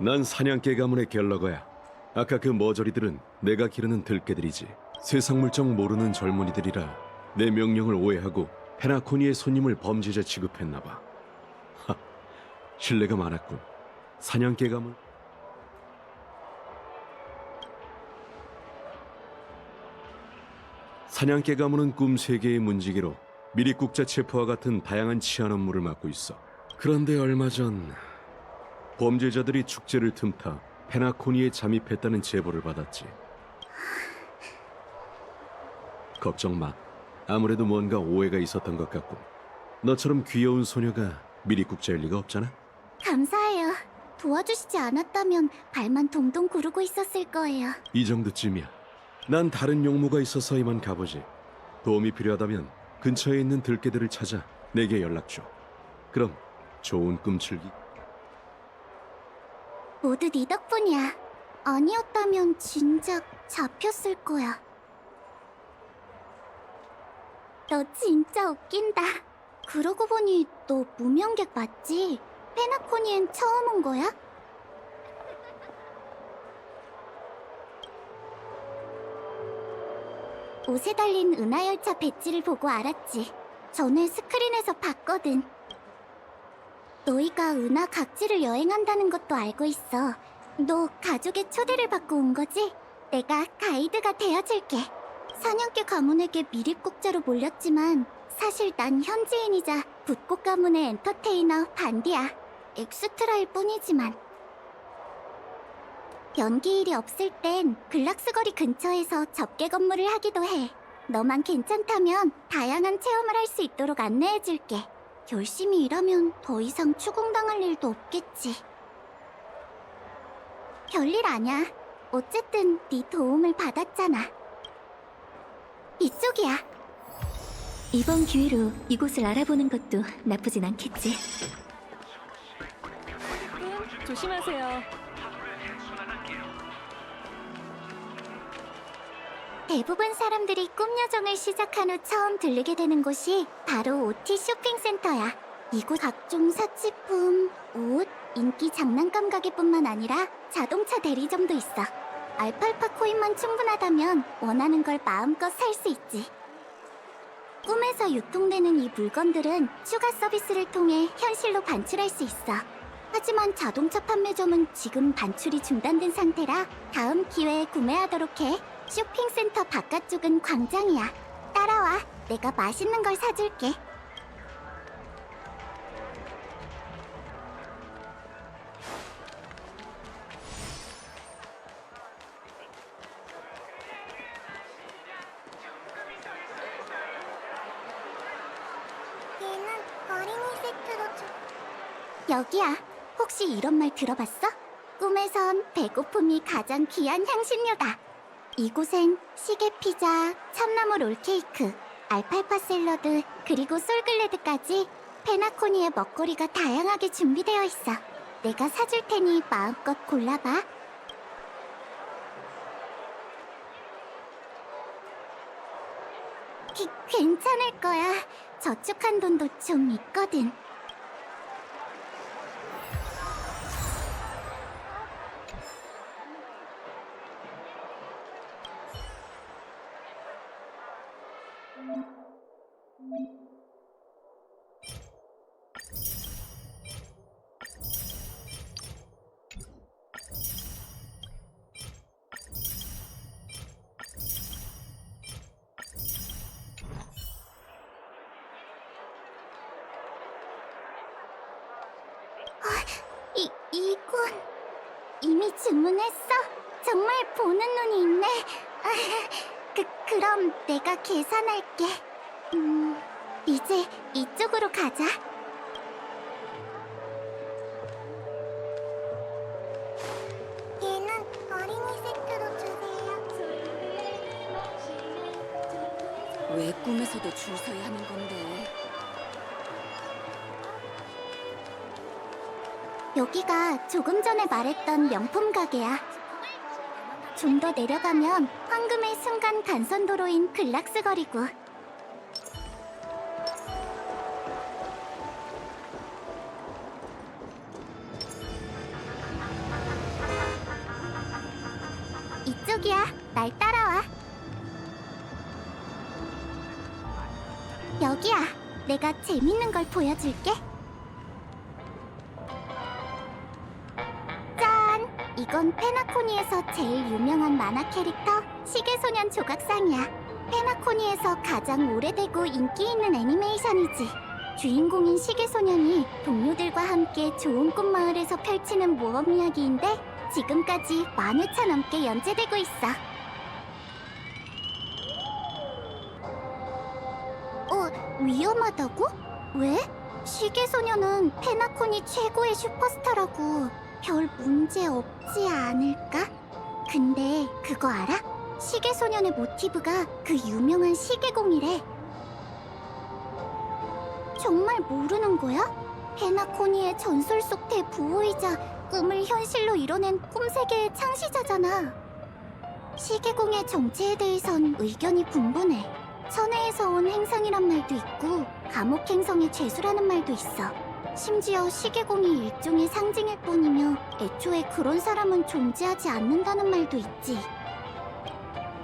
난 사냥개 가문의 갤러거야. 아까 그 머저리들은 내가 기르는 들개들이지. 세상 물정 모르는 젊은이들이라 내 명령을 오해하고 페나코니의 손님을 범죄자 취급했나 봐. 하, 신뢰가 많았군. 사냥개 가문? 사냥개 가문은 꿈 세계의 문지기로 미리국자 체포와 같은 다양한 치안 업무를 맡고 있어. 그런데 얼마 전 범죄자들이 축제를 틈타 페나코니에 잠입했다는 제보를 받았지. 걱정 마. 아무래도 뭔가 오해가 있었던 것 같고. 너처럼 귀여운 소녀가 미리국자일 리가 없잖아. 감사해요. 도와주시지 않았다면 발만 동동 구르고 있었을 거예요. 이 정도쯤이야. 난 다른 용무가 있어서 이만 가보지. 도움이 필요하다면 근처에 있는 들개들을 찾아 내게 연락 줘. 그럼 좋은 꿈출기. 모두 네 덕분이야. 아니었다면 진작 잡혔을 거야. 너 진짜 웃긴다. 그러고 보니 너 무명객 맞지? 페나코니엔 처음 온 거야? 옷에 달린 은하열차 배지를 보고 알았지. 전에 스크린에서 봤거든. 너희가 은하 각지를 여행한다는 것도 알고 있어. 너 가족의 초대를 받고 온 거지? 내가 가이드가 되어줄게. 사냥개 가문에게 미립국자로 몰렸지만 사실 난 현지인이자 붓꽃 가문의 엔터테이너 반디야. 엑스트라일 뿐이지만. 연기 일이 없을 땐 글락스 거리 근처에서 접게 근무를 하기도 해. 너만 괜찮다면 다양한 체험을 할 수 있도록 안내해줄게. 열심히 일하면 더 이상 추궁당할 일도 없겠지. 별일 아냐. 어쨌든 네 도움을 받았잖아. 이쪽이야. 이번 기회로 이곳을 알아보는 것도 나쁘진 않겠지. 조심하세요. 대부분 사람들이 꿈 여정을 시작한 후 처음 들르게 되는 곳이 바로 OT 쇼핑센터야. 이곳 각종 사치품, 옷, 인기 장난감 가게뿐만 아니라 자동차 대리점도 있어. 알팔파 코인만 충분하다면 원하는 걸 마음껏 살 수 있지. 꿈에서 유통되는 이 물건들은 추가 서비스를 통해 현실로 반출할 수 있어. 하지만 자동차 판매점은 지금 반출이 중단된 상태라 다음 기회에 구매하도록 해. 쇼핑센터 바깥쪽은 광장이야. 따라와. 내가 맛있는 걸 사줄게. 얘는 어린이 세트로 줘. 여기야. 혹시 이런 말 들어봤어? 꿈에선 배고픔이 가장 귀한 향신료다. 이곳엔 시계 피자, 참나무 롤케이크, 알팔파 샐러드, 그리고 솔글레드까지 페나코니의 먹거리가 다양하게 준비되어 있어. 내가 사줄 테니 마음껏 골라봐. 기, 괜찮을 거야. 저축한 돈도 좀 있거든. 이미 주문했어? 정말 보는 눈이 있네. 아, 그, 그럼 내가 계산할게. 음, 이제 이쪽으로 가자. 얘는 어린이 세트로 주세요. 왜 꿈에서도 줄 서야 하는 건데? 여기가 조금 전에 말했던 명품 가게야. 좀 더 내려가면 황금의 순간 단선도로인 글락스 거리고. 이쪽이야. 날 따라와. 여기야. 내가 재밌는 걸 보여줄게. 이건 페나코니에서 제일 유명한 만화 캐릭터 시계소년 조각상이야. 페나코니에서 가장 오래되고 인기 있는 애니메이션이지. 주인공인 시계소년이 동료들과 함께 좋은 꿈 마을에서 펼치는 모험 이야기인데 지금까지 만 회차 넘게 연재되고 있어. 어, 위험하다고? 왜? 시계소녀는 페나코니 최고의 슈퍼스타라고 별 문제 없지 않을까? 근데 그거 알아? 시계소년의 모티브가 그 유명한 시계공이래. 정말 모르는 거야? 페나코니의 전설 속 대부호이자 꿈을 현실로 이뤄낸 꿈세계의 창시자잖아. 시계공의 정체에 대해선 의견이 분분해. 천혜에서 온 행성이란 말도 있고 감옥 행성의 죄수라는 말도 있어. 심지어 시계공이 일종의 상징일 뿐이며 애초에 그런 사람은 존재하지 않는다는 말도 있지.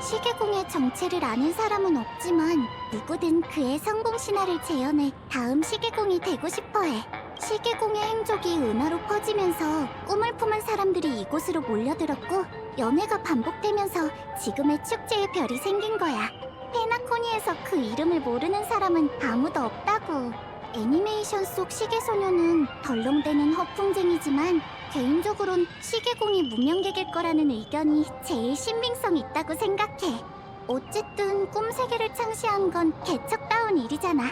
시계공의 정체를 아는 사람은 없지만 누구든 그의 성공 신화를 재현해 다음 시계공이 되고 싶어해. 시계공의 행적이 은하로 퍼지면서 꿈을 품은 사람들이 이곳으로 몰려들었고 연애가 반복되면서 지금의 축제의 별이 생긴 거야. 페나코니에서 그 이름을 모르는 사람은 아무도 없다고. 애니메이션 속 시계소녀는 덜렁대는 허풍쟁이지만 개인적으론 시계공이 무명객일 거라는 의견이 제일 신빙성 있다고 생각해. 어쨌든 꿈 세계를 창시한 건 개척다운 일이잖아.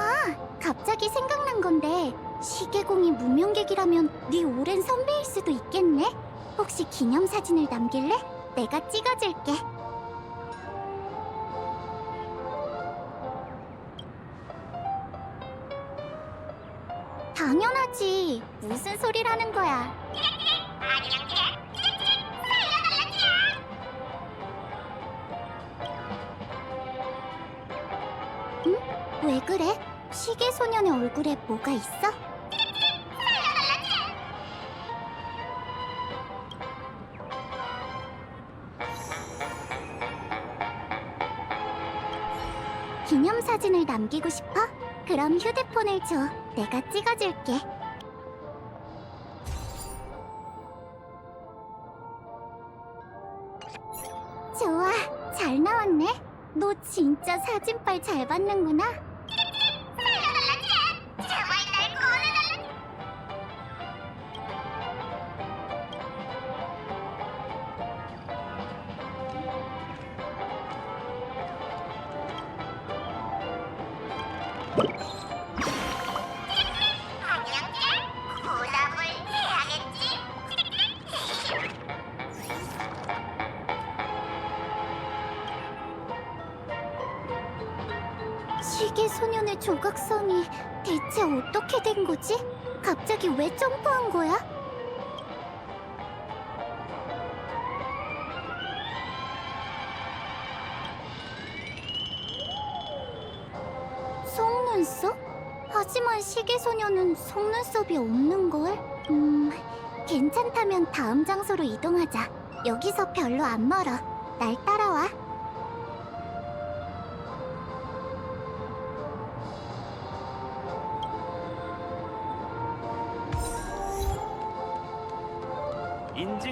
아, 갑자기 생각난 건데 시계공이 무명객이라면 네 오랜 선배일 수도 있겠네. 혹시 기념사진을 남길래? 내가 찍어줄게. 당연하지. 무슨 소리라는 거야. 응? 왜 그래? 시계 소년의 얼굴에 뭐가 있어? 기념사진을 남기고 싶어? 그럼 휴대폰을 줘. 내가 찍어줄게. 좋아, 잘 나왔네. 너 진짜 사진빨 잘 받는구나. 시계 소년의 조각상이 대체 어떻게 된 거지? 갑자기 왜 점프한 거야? 속눈썹? 하지만 시계 소년은 속눈썹이 없는 걸. 음, 괜찮다면 다음 장소로 이동하자. 여기서 별로 안 멀어. 날 따라와.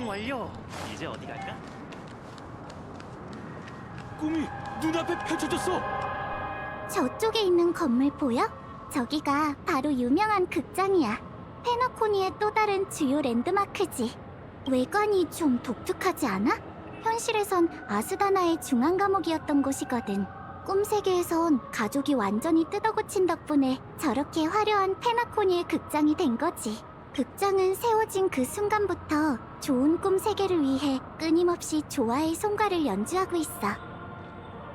인증 완료. 이제 어디 갈까? 꿈이 눈앞에 펼쳐졌어. 저쪽에 있는 건물 보여? 저기가 바로 유명한 극장이야. 페너코니의 또 다른 주요 랜드마크지. 외관이 좀 독특하지 않아? 현실에선 아스다나의 중앙 감옥이었던 곳이거든. 꿈 세계에선 가족이 완전히 뜯어고친 덕분에 저렇게 화려한 페나코니의 극장이 된 거지. 극장은 세워진 그 순간부터 좋은 꿈 세계를 위해 끊임없이 조화의 송가를 연주하고 있어.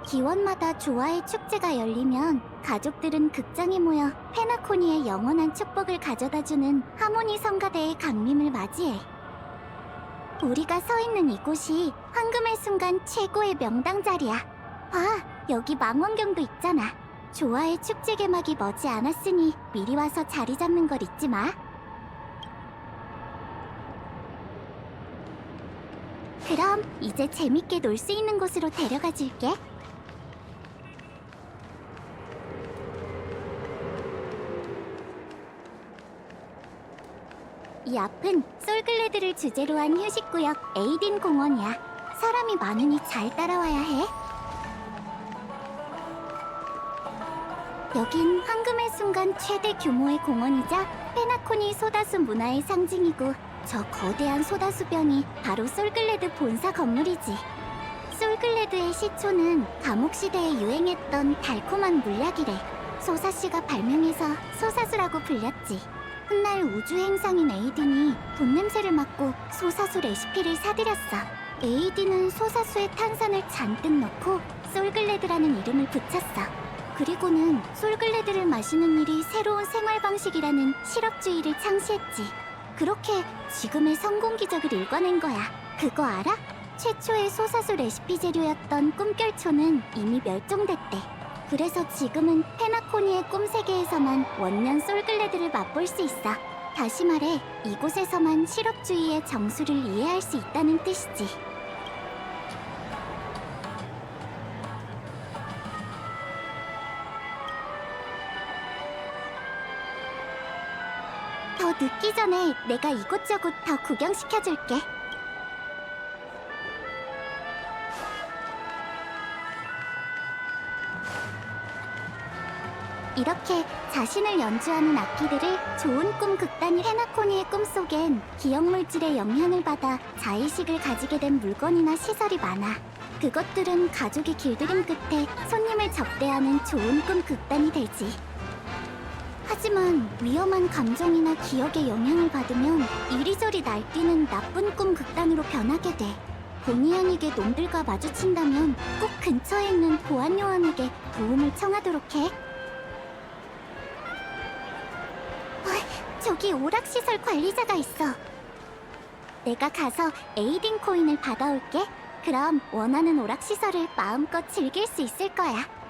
기원마다 조화의 축제가 열리면 가족들은 극장에 모여 페나코니의 영원한 축복을 가져다주는 하모니 성가대의 강림을 맞이해. 우리가 서 있는 이곳이 황금의 순간 최고의 명당 자리야. 봐, 여기 망원경도 있잖아. 조화의 축제 개막이 머지 않았으니 미리 와서 자리 잡는 걸 잊지 마. 그럼 이제 재밌게 놀 수 있는 곳으로 데려가 줄게. 이 앞은 솔글레드를 주제로 한 휴식구역 에이딘 공원이야. 사람이 많으니 잘 따라와야 해. 여긴 황금의 순간 최대 규모의 공원이자 페나코니 소다수 문화의 상징이고 저 거대한 소다수병이 바로 솔글레드 본사 건물이지. 솔글레드의 시초는 감옥시대에 유행했던 달콤한 물약이래. 소사씨가 발명해서 소사수라고 불렸지. 훗날 우주 행성인 에이딘이 돈 냄새를 맡고 소사수 레시피를 사들였어. 에이딘은 소사수에 탄산을 잔뜩 넣고 솔글레드라는 이름을 붙였어. 그리고는 솔글레드를 마시는 일이 새로운 생활 방식이라는 실업주의를 창시했지. 그렇게 지금의 성공 기적을 일궈낸 거야. 그거 알아? 최초의 소사수 레시피 재료였던 꿈결초는 이미 멸종됐대. 그래서 지금은 페나코니의 꿈세계에서만 원년 솔글레드를 맛볼 수 있어. 다시 말해, 이곳에서만 실업주의의 정수를 이해할 수 있다는 뜻이지. 더 늦기 전에 내가 이곳저곳 더 구경시켜줄게. 이렇게 자신을 연주하는 악기들을 좋은 꿈 극단이 헤나코니의 꿈속엔 기억물질의 영향을 받아 자의식을 가지게 된 물건이나 시설이 많아. 그것들은 가족이 길들임 끝에 손님을 접대하는 좋은 꿈 극단이 되지. 하지만 위험한 감정이나 기억에 영향을 받으면 이리저리 날뛰는 나쁜 꿈 극단으로 변하게 돼. 본의 아니게 놈들과 마주친다면 꼭 근처에 있는 보안 요원에게 도움을 청하도록 해. 어이, 저기 오락시설 관리자가 있어. 내가 가서 에이딩 코인을 받아올게. 그럼 원하는 오락시설을 마음껏 즐길 수 있을 거야.